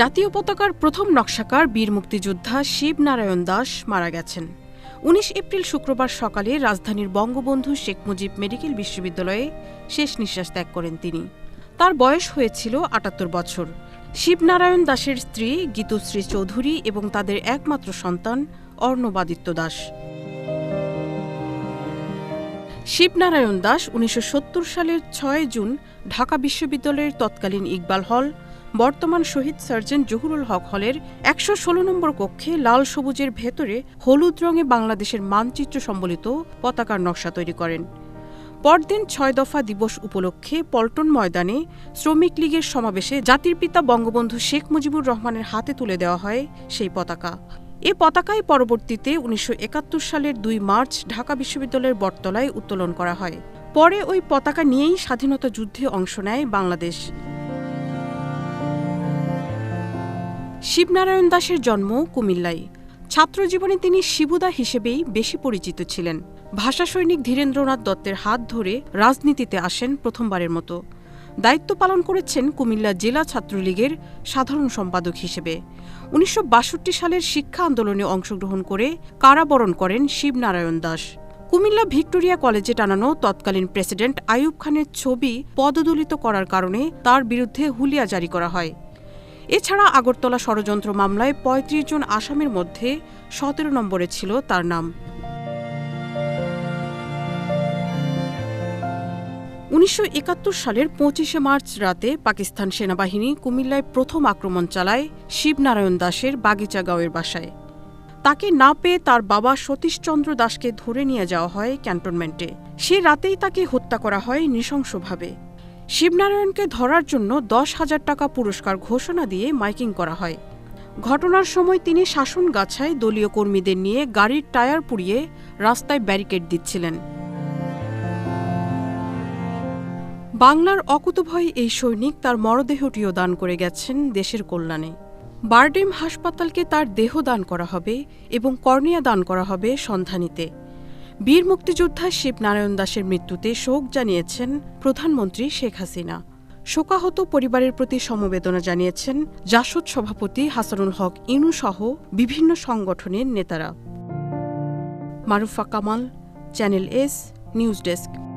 জাতীয় পতাকার প্রথম নকশাকার বীর মুক্তিযোদ্ধা শিবনারায়ণ দাস মারা গেছেন। উনিশ এপ্রিল শুক্রবার সকালে রাজধানীর বঙ্গবন্ধু শেখ মুজিব মেডিকেল বিশ্ববিদ্যালয়ে শেষ নিঃশ্বাস ত্যাগ করেন তিনি। তার বয়স হয়েছিল আটাত্তর বছর। শিবনারায়ণ দাসের স্ত্রী গীতশ্রী চৌধুরী এবং তাদের একমাত্র সন্তান অর্ণবাদিত্য দাস। শিবনারায়ণ দাস উনিশশো সত্তর সালের ছয় জুন ঢাকা বিশ্ববিদ্যালয়ের তৎকালীন ইকবাল হল বর্তমান শহীদ সার্জন জহুরুল হক হলের একশো ষোলো নম্বর কক্ষে লাল সবুজের ভেতরে হলুদ রঙে বাংলাদেশের মানচিত্র সম্বলিত পতাকার নকশা তৈরি করেন। পরদিন ছয় দফা দিবস উপলক্ষে পল্টন ময়দানে শ্রমিক লীগের সমাবেশে জাতির পিতা বঙ্গবন্ধু শেখ মুজিবুর রহমানের হাতে তুলে দেওয়া হয় সেই পতাকা। এ পতাকায় পরবর্তীতে উনিশশো একাত্তর সালের দুই মার্চ ঢাকা বিশ্ববিদ্যালয়ের বটতলায় উত্তোলন করা হয়। পরে ওই পতাকা নিয়েই স্বাধীনতা যুদ্ধে অংশ নেয় বাংলাদেশ। শিবনারায়ণ দাসের জন্ম কুমিল্লায়। ছাত্রজীবনে তিনি শিবুদা হিসেবেই বেশি পরিচিত ছিলেন। ভাষা সৈনিক ধীরেন্দ্রনাথ দত্তের হাত ধরে রাজনীতিতে আসেন প্রথমবারের মতো। দায়িত্ব পালন করেছেন কুমিল্লা জেলা ছাত্রলীগের সাধারণ সম্পাদক হিসেবে। উনিশশো বাষট্টি সালের শিক্ষা আন্দোলনে অংশগ্রহণ করে কারাবরণ করেন শিবনারায়ণ দাস। কুমিল্লা ভিক্টোরিয়া কলেজে টানানো তৎকালীন প্রেসিডেন্ট আইয়ুব খানের ছবি পদদলিত করার কারণে তার বিরুদ্ধে হুলিয়া জারি করা হয়। এছাড়া আগরতলা ষড়যন্ত্র মামলায় ৩৫ জন আসামির মধ্যে সতেরো নম্বরে ছিল তার নাম। উনিশশো একাত্তর সালের পঁচিশে মার্চ রাতে পাকিস্তান সেনাবাহিনী কুমিল্লায় প্রথম আক্রমণ চালায় শিবনারায়ণ দাসের বাগিচা গাঁওয়ের বাসায়। তাকে না পেয়ে তার বাবা সতীশচন্দ্র দাসকে ধরে নিয়ে যাওয়া হয় ক্যান্টনমেন্টে। সে রাতেই তাকে হত্যা করা হয় নৃশংসভাবে। শিবনারায়ণকে ধরার জন্য দশ হাজার টাকা পুরস্কার ঘোষণা দিয়ে মাইকিং করা হয়। ঘটনার সময় তিনি শাসন গাছায় দলীয় কর্মীদের নিয়ে গাড়ির টায়ার পুড়িয়ে রাস্তায় ব্যারিকেড দিচ্ছিলেন। বাংলার অকুতভয় এই সৈনিক তার মরদেহটিও দান করে গেছেন দেশের কল্যাণে। বারডেম হাসপাতালকে তার দেহ দান করা হবে এবং কর্নিয়া দান করা হবে সন্ধানীতে। বীর মুক্তিযোদ্ধা শিবনারায়ণ দাসের মৃত্যুতে শোক জানিয়েছেন প্রধানমন্ত্রী শেখ হাসিনা। শোকাহত পরিবারের প্রতি সমবেদনা জানিয়েছেন জাসদ সভাপতি হাসানুল হক ইনু সহ বিভিন্ন সংগঠনের নেতারা। Marufa Kamal, channel S, news desk.